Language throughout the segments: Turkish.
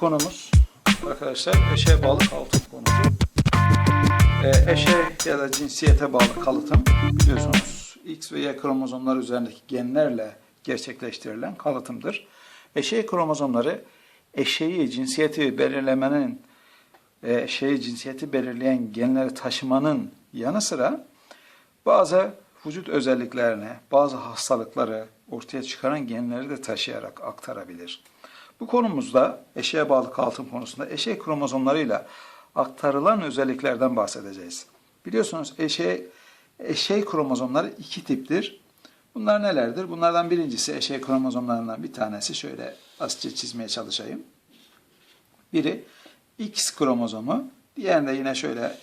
konumuz arkadaşlar eşeğe bağlı kalıtım konusu. Ee, eşeğe ya da cinsiyete bağlı kalıtım biliyorsunuz X ve Y kromozomlar üzerindeki genlerle gerçekleştirilen kalıtımdır. Eşeği kromozomları eşeği cinsiyeti belirlemenin e, eşeği cinsiyeti belirleyen genleri taşımanın yanı sıra bazı vücut özelliklerini, bazı hastalıkları ortaya çıkaran genleri de taşıyarak aktarabilir. Bu konumuzda eşeğe bağlı kalıtım konusunda eşek kromozomlarıyla aktarılan özelliklerden bahsedeceğiz. Biliyorsunuz eşeğe, eşeğ kromozomları iki tiptir. Bunlar nelerdir? Bunlardan birincisi eşeğ kromozomlarından bir tanesi şöyle azıcık çizmeye çalışayım. Biri X kromozomu, diğerini de yine şöyle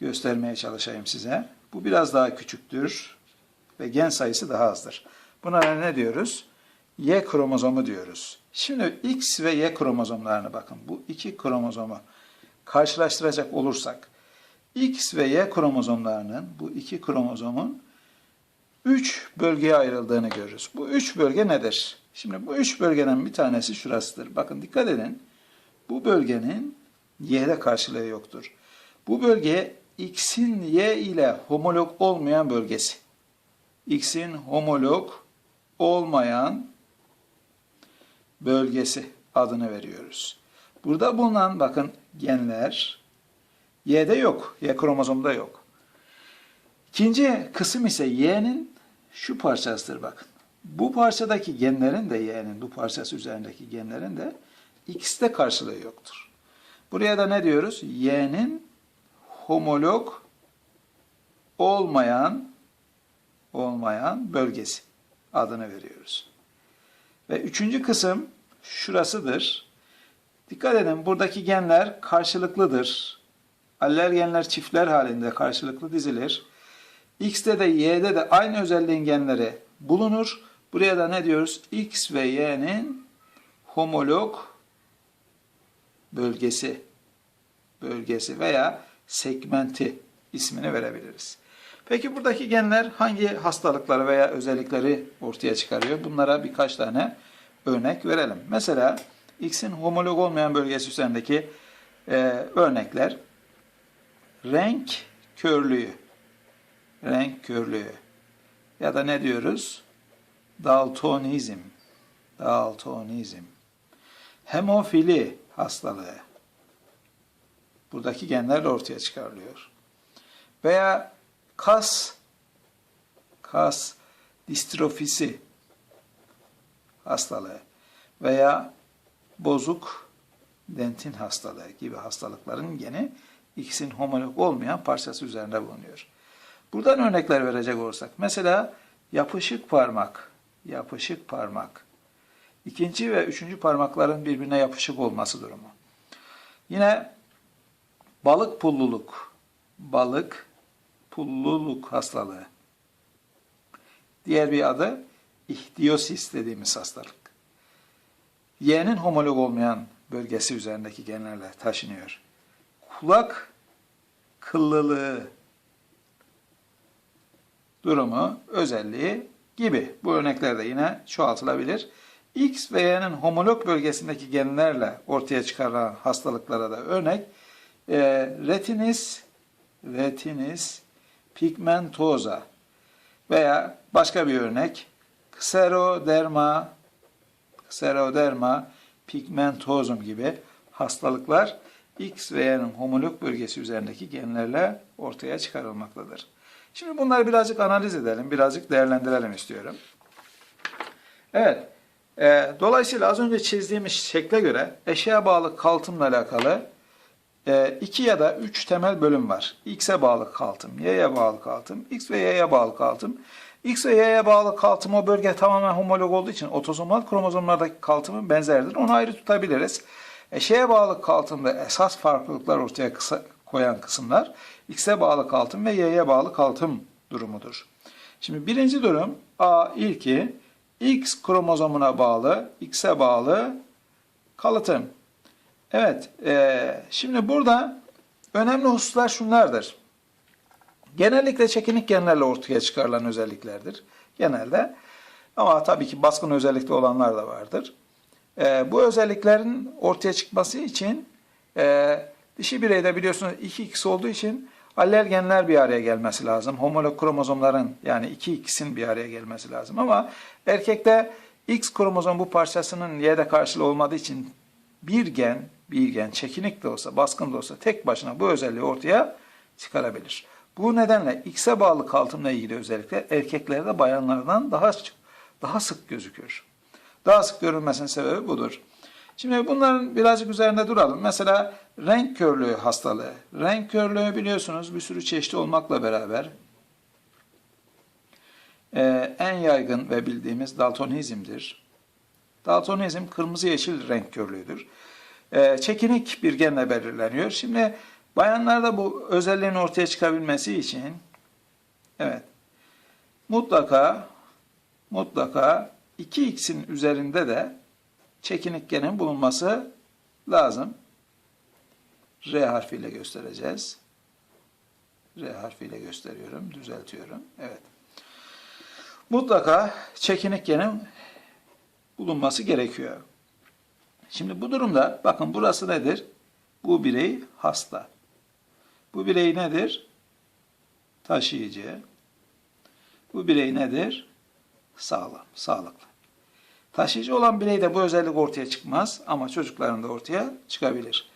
göstermeye çalışayım size. Bu biraz daha küçüktür ve gen sayısı daha azdır. Buna ne diyoruz? Y kromozomu diyoruz. Şimdi X ve Y kromozomlarına bakın. Bu iki kromozomu karşılaştıracak olursak X ve Y kromozomlarının bu iki kromozomun üç bölgeye ayrıldığını görürüz. Bu üç bölge nedir? Şimdi bu üç bölgeden bir tanesi şurasıdır. Bakın dikkat edin. Bu bölgenin Y'de karşılığı yoktur. Bu bölge X'in Y ile homolog olmayan bölgesi. X'in homolog olmayan bölgesi adını veriyoruz. Burada bulunan bakın genler Y'de yok. Y kromozomda yok. İkinci kısım ise Y'nin şu parçasıdır bakın. Bu parçadaki genlerin de Y'nin bu parçası üzerindeki genlerin de X'te karşılığı yoktur. Buraya da ne diyoruz? Y'nin homolog olmayan olmayan bölgesi adını veriyoruz. Ve üçüncü kısım şurasıdır. Dikkat edin buradaki genler karşılıklıdır. Allel genler çiftler halinde karşılıklı dizilir. X'te de Y'de de aynı özelliğin genleri bulunur. Buraya da ne diyoruz? X ve Y'nin homolog bölgesi bölgesi veya segmenti ismini verebiliriz. Peki buradaki genler hangi hastalıkları veya özellikleri ortaya çıkarıyor? Bunlara birkaç tane örnek verelim. Mesela X'in homolog olmayan bölgesi üzerindeki e, örnekler renk körlüğü, renk körlüğü ya da ne diyoruz? Daltonizm, daltonizm, hemofili hastalığı. Buradaki genlerle ortaya çıkarılıyor. Veya kas, kas distrofisi hastalığı veya bozuk dentin hastalığı gibi hastalıkların gene X'in homolog olmayan parçası üzerinde bulunuyor. Buradan örnekler verecek olursak, mesela yapışık parmak, yapışık parmak, ikinci ve üçüncü parmakların birbirine yapışık olması durumu. Yine balık pulluluk, balık pulluluk hastalığı. Diğer bir adı ihtiyosis dediğimiz hastalık. Y'nin homolog olmayan bölgesi üzerindeki genlerle taşınıyor. Kulak kıllılığı durumu, özelliği gibi. Bu örnekler de yine çoğaltılabilir. X ve Y'nin homolog bölgesindeki genlerle ortaya çıkarılan hastalıklara da örnek e, retinis, retinis pigmentosa veya başka bir örnek xeroderma, xeroderma pigmentozum gibi hastalıklar X ve Y'nin homolog bölgesi üzerindeki genlerle ortaya çıkarılmaktadır. Şimdi bunları birazcık analiz edelim, birazcık değerlendirelim istiyorum. Evet, e, dolayısıyla az önce çizdiğimiz şekle göre eşeğe bağlı kalıtımla alakalı e, ya da üç temel bölüm var. X'e bağlı kalıtım, Y'ye bağlı kalıtım, X ve Y'ye bağlı kalıtım. X ve Y'ye bağlı kalıtım o bölge tamamen homolog olduğu için otozomal kromozomlardaki kalıtımın benzeridir. Onu ayrı tutabiliriz. Eşeğe bağlı kalıtımda esas farklılıklar ortaya kısa, koyan kısımlar X'e bağlı kalıtım ve Y'ye bağlı kalıtım durumudur. Şimdi birinci durum A ilki X kromozomuna bağlı, X'e bağlı kalıtım. Evet, e, şimdi burada önemli hususlar şunlardır. Genellikle çekinik genlerle ortaya çıkarılan özelliklerdir. Genelde. Ama tabii ki baskın özellikte olanlar da vardır. E, bu özelliklerin ortaya çıkması için e, dişi bireyde biliyorsunuz 2x olduğu için allergenler bir araya gelmesi lazım. Homolog kromozomların yani 2x'in bir araya gelmesi lazım. Ama erkekte X kromozom bu parçasının Y'de karşılığı olmadığı için bir gen, bir gen çekinik de olsa, baskın da olsa tek başına bu özelliği ortaya çıkarabilir. Bu nedenle X'e bağlı kalıtımla ilgili özellikle erkeklerde bayanlardan daha daha sık gözükür. Daha sık görülmesinin sebebi budur. Şimdi bunların birazcık üzerinde duralım. Mesela renk körlüğü hastalığı. Renk körlüğü biliyorsunuz bir sürü çeşitli olmakla beraber e, en yaygın ve bildiğimiz daltonizmdir. Daltonizm kırmızı yeşil renk körlüğüdür. E, çekinik bir genle belirleniyor. Şimdi bayanlarda bu özelliğin ortaya çıkabilmesi için evet mutlaka mutlaka 2x'in üzerinde de çekinik genin bulunması lazım. R harfiyle göstereceğiz. R harfiyle gösteriyorum, düzeltiyorum. Evet. Mutlaka çekinik genin bulunması gerekiyor. Şimdi bu durumda bakın burası nedir? Bu birey hasta. Bu birey nedir? Taşıyıcı. Bu birey nedir? Sağlam, sağlıklı. Taşıyıcı olan bireyde bu özellik ortaya çıkmaz ama çocuklarında ortaya çıkabilir.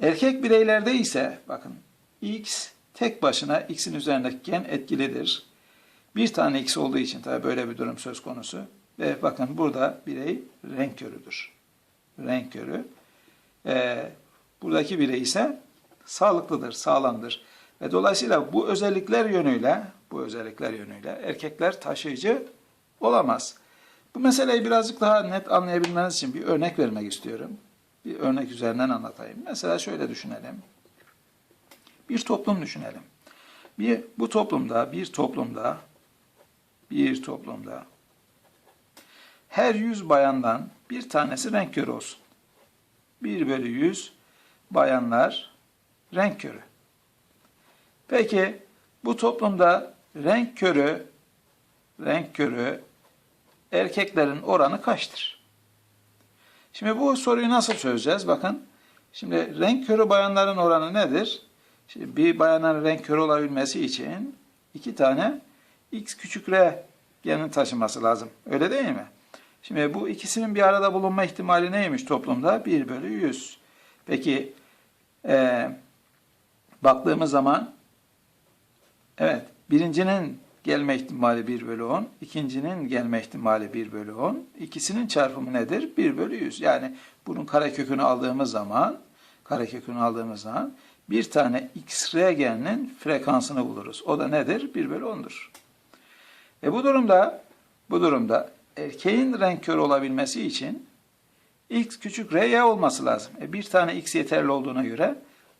Erkek bireylerde ise bakın X tek başına X'in üzerindeki gen etkilidir. Bir tane X olduğu için tabii böyle bir durum söz konusu. Ve bakın burada birey renk körüdür. Renk körü. Ee, buradaki birey ise sağlıklıdır, sağlamdır. Ve dolayısıyla bu özellikler yönüyle, bu özellikler yönüyle erkekler taşıyıcı olamaz. Bu meseleyi birazcık daha net anlayabilmeniz için bir örnek vermek istiyorum. Bir örnek üzerinden anlatayım. Mesela şöyle düşünelim. Bir toplum düşünelim. Bir, bu toplumda, bir toplumda, bir toplumda her yüz bayandan bir tanesi renk körü olsun. Bir bölü yüz bayanlar renk körü. Peki bu toplumda renk körü, renk körü erkeklerin oranı kaçtır? Şimdi bu soruyu nasıl çözeceğiz? Bakın. Şimdi renk körü bayanların oranı nedir? Şimdi bir bayanın renk körü olabilmesi için iki tane x küçük r genini taşıması lazım. Öyle değil mi? Şimdi bu ikisinin bir arada bulunma ihtimali neymiş toplumda? 1 bölü 100. Peki e, baktığımız zaman evet birincinin gelme ihtimali 1 bölü 10. ikincinin gelme ihtimali 1 bölü 10. İkisinin çarpımı nedir? 1 bölü 100. Yani bunun karekökünü aldığımız zaman karekökünü aldığımız zaman bir tane x-ray geninin frekansını buluruz. O da nedir? 1 bölü 10'dur. E bu durumda bu durumda erkeğin renk körü olabilmesi için x küçük r y olması lazım. E bir tane x yeterli olduğuna göre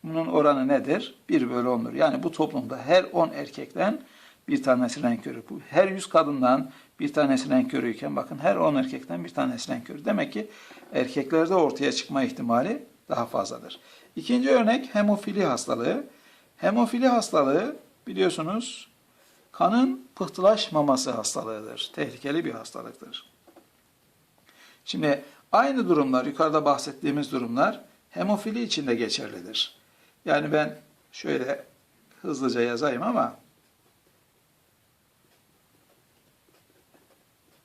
bunun oranı nedir? 1 bölü 10'dur. Yani bu toplumda her 10 erkekten bir tanesi renk körü. Her 100 kadından bir tanesi renk körüyken bakın her 10 erkekten bir tanesi renk körü. Demek ki erkeklerde ortaya çıkma ihtimali daha fazladır. İkinci örnek hemofili hastalığı. Hemofili hastalığı biliyorsunuz kanın pıhtılaşmaması hastalığıdır. Tehlikeli bir hastalıktır. Şimdi aynı durumlar, yukarıda bahsettiğimiz durumlar hemofili için de geçerlidir. Yani ben şöyle hızlıca yazayım ama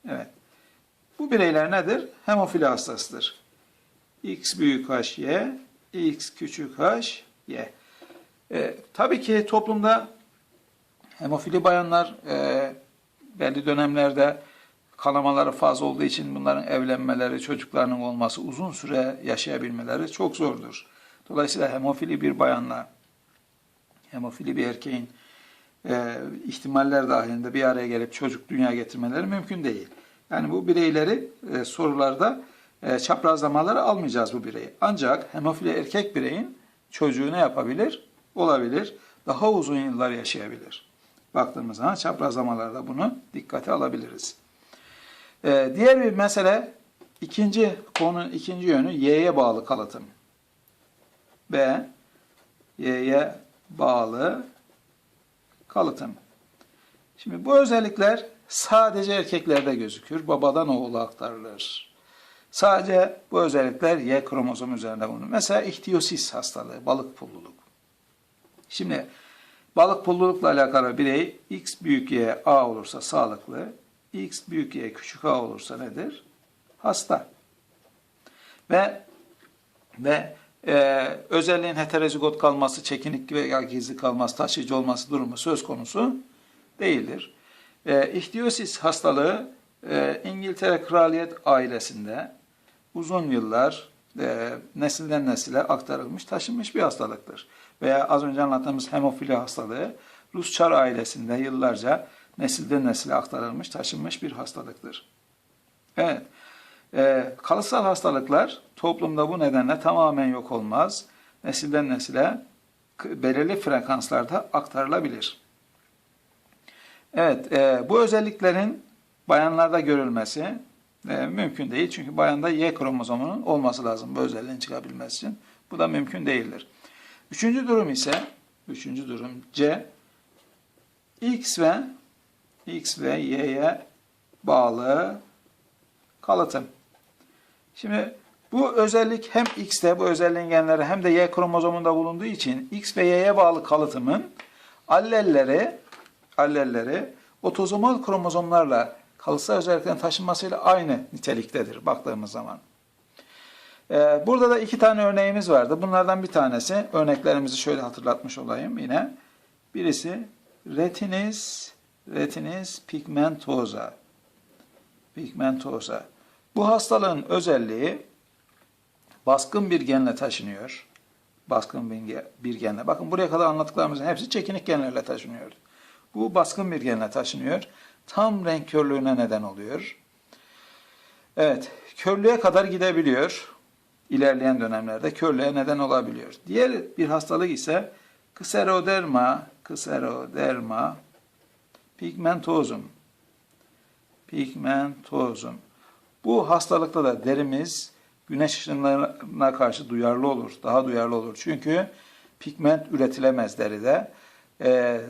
Evet. Bu bireyler nedir? Hemofili hastasıdır. X büyük H, Y, X küçük H, Y. E, tabii ki toplumda hemofili bayanlar e, belli dönemlerde kanamaları fazla olduğu için bunların evlenmeleri, çocuklarının olması, uzun süre yaşayabilmeleri çok zordur. Dolayısıyla hemofili bir bayanla hemofili bir erkeğin e, ihtimaller dahilinde bir araya gelip çocuk dünya getirmeleri mümkün değil. Yani bu bireyleri e, sorularda e, çaprazlamaları almayacağız bu bireyi. Ancak hemofili erkek bireyin çocuğu ne yapabilir? Olabilir. Daha uzun yıllar yaşayabilir. Baktığımız zaman çaprazlamalarda bunu dikkate alabiliriz. E, diğer bir mesele ikinci konu ikinci yönü Y'ye bağlı kalıtım. B Y'ye bağlı kalıtım. Şimdi bu özellikler sadece erkeklerde gözükür. Babadan oğula aktarılır. Sadece bu özellikler Y kromozomu üzerinde bulunur. Mesela ihtiyosis hastalığı, balık pulluluk. Şimdi balık pullulukla alakalı birey X büyük Y A olursa sağlıklı, X büyük Y küçük A olursa nedir? Hasta. Ve ve e, özelliğin heterozigot kalması, çekinik veya gizli kalması, taşıyıcı olması durumu söz konusu değildir. E, ihtiyosis hastalığı e, İngiltere Kraliyet ailesinde uzun yıllar e, nesilden nesile aktarılmış, taşınmış bir hastalıktır. Veya az önce anlattığımız hemofili hastalığı Rus Çar ailesinde yıllarca nesilden nesile aktarılmış, taşınmış bir hastalıktır. Evet, e, kalıtsal hastalıklar toplumda bu nedenle tamamen yok olmaz. Nesilden nesile belirli frekanslarda aktarılabilir. Evet, e, bu özelliklerin bayanlarda görülmesi e, mümkün değil. Çünkü bayanda Y kromozomunun olması lazım bu özelliğin çıkabilmesi için. Bu da mümkün değildir. Üçüncü durum ise, üçüncü durum C, X ve X ve Y'ye bağlı kalıtım. Şimdi bu özellik hem X'te bu özelliğin genleri hem de Y kromozomunda bulunduğu için X ve Y'ye bağlı kalıtımın allelleri allelleri otozomal kromozomlarla kalıtsal özelliklerin taşınmasıyla aynı niteliktedir baktığımız zaman. Ee, burada da iki tane örneğimiz vardı. Bunlardan bir tanesi, örneklerimizi şöyle hatırlatmış olayım yine. Birisi retinis, retinis pigmentosa. Pigmentosa. Bu hastalığın özelliği baskın bir genle taşınıyor. Baskın bir genle. Bakın buraya kadar anlattıklarımızın hepsi çekinik genlerle taşınıyor. Bu baskın bir genle taşınıyor. Tam renk körlüğüne neden oluyor. Evet, körlüğe kadar gidebiliyor. İlerleyen dönemlerde körlüğe neden olabiliyor. Diğer bir hastalık ise kseroderma, kseroderma pigmentozum. Pigmentozum. Bu hastalıkta da derimiz güneş ışınlarına karşı duyarlı olur, daha duyarlı olur. Çünkü pigment üretilemez deride. Ee,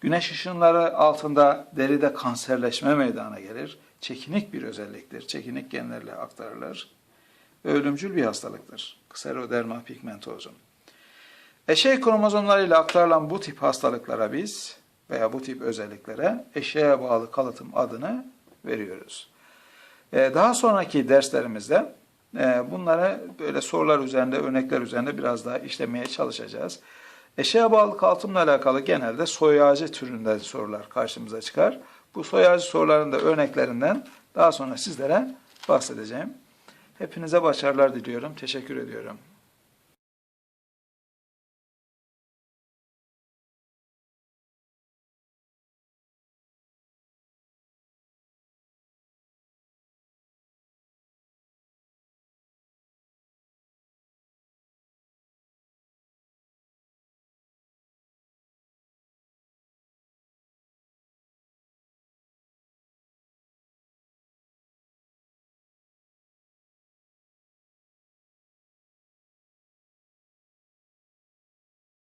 güneş ışınları altında deride kanserleşme meydana gelir. Çekinik bir özelliktir. Çekinik genlerle aktarılır. Ölümcül bir hastalıktır. Kseroderma pigmentozum. Eşey kromozomlarıyla aktarılan bu tip hastalıklara biz veya bu tip özelliklere eşeğe bağlı kalıtım adını veriyoruz. Ee, Daha sonraki derslerimizde e, bunları böyle sorular üzerinde, örnekler üzerinde biraz daha işlemeye çalışacağız. Eşeğe bağlı kalıtımla alakalı genelde soy ağacı türünden sorular karşımıza çıkar. Bu soy ağacı sorularının da örneklerinden daha sonra sizlere bahsedeceğim. Hepinize başarılar diliyorum. Teşekkür ediyorum.